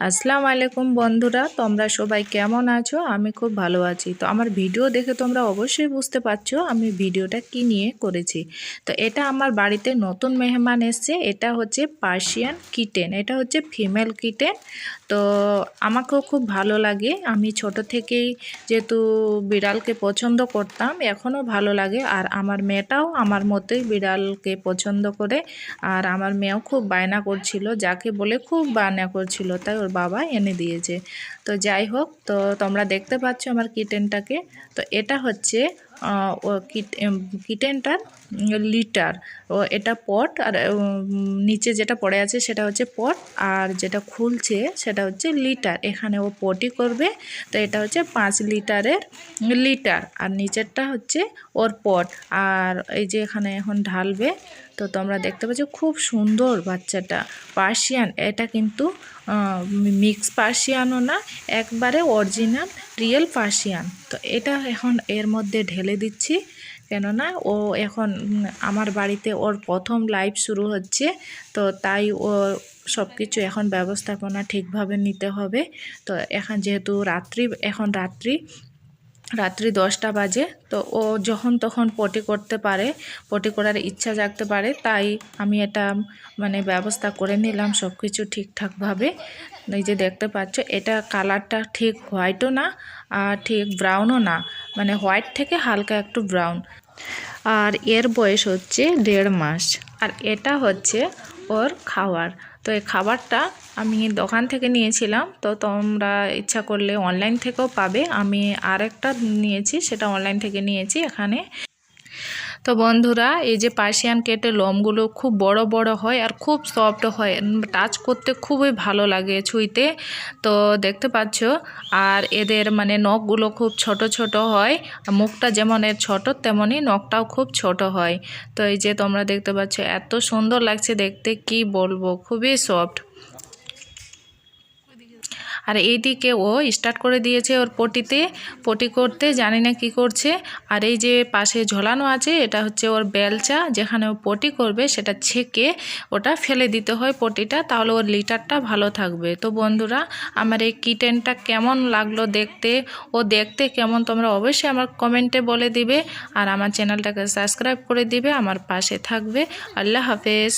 আসসালামু আলাইকুম বন্ধুরা, তোমরা সবাই কেমন আছো? আমি খুব ভালো আছি। তো আমার ভিডিও দেখে তোমরা অবশ্যই বুঝতে পারছ আমি ভিডিওটা কি নিয়ে করেছি। তো এটা আমার বাড়িতে নতুন মেহমান এসছে, এটা হচ্ছে পার্সিয়ান কিটেন, এটা হচ্ছে ফিমেল কিটেন। তো আমাকেও খুব ভালো লাগে, আমি ছোট থেকেই যেহেতু বিড়ালকে পছন্দ করতাম, এখনও ভালো লাগে। আর আমার মেয়েটাও আমার মতোই বিড়ালকে পছন্দ করে, আর আমার মেয়েও খুব বায়না করছিল, যাকে বলে খুব বায়না করছিল, তাই ওর বাবা এনে দিয়েছে। তো যাই হোক, তো তোমরা দেখতে পাচ্ছ আমার কিটেনটাকে তো এটা হচ্ছে কিটেনটার লিটার। ও এটা পট আর নিচে যেটা পড়ে আছে সেটা হচ্ছে পট আর যেটা খুলছে সেটা হচ্ছে লিটার। এখানে ও পটি করবে, তো এটা হচ্ছে পাঁচ লিটারের লিটার আর নিচেরটা হচ্ছে ওর পট। আর এই যে এখানে এখন ঢালবে, তো তোমরা দেখতে পাচ্ছ খুব সুন্দর বাচ্চাটা, পার্সিয়ান। এটা কিন্তু মিক্স পার্সিয়ানও না, একবারে অরিজিনাল, রিয়েল পার্সিয়ান। তো এটা এখন এর মধ্যে ঢেলে দিচ্ছি, কেননা ও এখন আমার বাড়িতে ওর প্রথম লাইভ শুরু হচ্ছে, তো তাই ও সব কিছু এখন ব্যবস্থাপনা ঠিকভাবে নিতে হবে। তো এখন যেহেতু রাত্রি, এখন রাত্রি রাত্রি দশটা বাজে, তো ও যখন তখন পটি করতে পারে, পটি করার ইচ্ছা জাগতে পারে, তাই আমি এটা মানে ব্যবস্থা করে নিলাম সব কিছু ঠিকঠাকভাবে। এই যে দেখতে পাচ্ছ, এটা কালারটা ঠিক হোয়াইটও না, আর ঠিক ব্রাউনও না মানে হোয়াইট থেকে হালকা একটু ব্রাউন আর এর বয়স হচ্ছে দেড় মাস। আর এটা হচ্ছে ওর খাবার তো এই খাবারটা আমি দোকান থেকে নিয়েছিলাম। তো তোমরা ইচ্ছা করলে অনলাইন থেকেও পাবে। আমি আরেকটা নিয়েছি, সেটা অনলাইন থেকে নিয়েছি। এখানে তো বন্ধুরা, এই যে পার্সিয়ান কেটে লোমগুলো খুব বড় বড় হয় আর খুব সফট হয় টাচ করতে খুবই ভালো লাগে ছুঁইতে। তো দেখতে পাচ্ছ, আর এদের মানে নখগুলো খুব ছোট ছোট হয়, মুখটা যেমন এর ছোট তেমনই নখটাও খুব ছোট হয়। তো এই যে তোমরা দেখতে পাচ্ছ, এত সুন্দর লাগছে দেখতে, কি বলব, খুবই সফট আর এইদিকে ও স্টার্ট করে দিয়েছে ওর পটিতে। পটি করতে জানি না কি করছে। আর এই যে পাশে ঝোলানো আছে, এটা হচ্ছে ওর বেলচা, যেখানে ও পটি করবে, সেটা ছেঁকে ওটা ফেলে দিতে হয় পটিটা, তাহলে ওর লিটারটা ভালো থাকবে। তো বন্ধুরা, আমার এই কিটেনটা কেমন লাগল দেখতে ও দেখতে কেমন, তোমরা অবশ্যই আমার কমেন্টে বলে দিবে। আর আমার চ্যানেলটাকে সাবস্ক্রাইব করে দিবে, আমার পাশে থাকবে। আল্লাহ হাফেজ।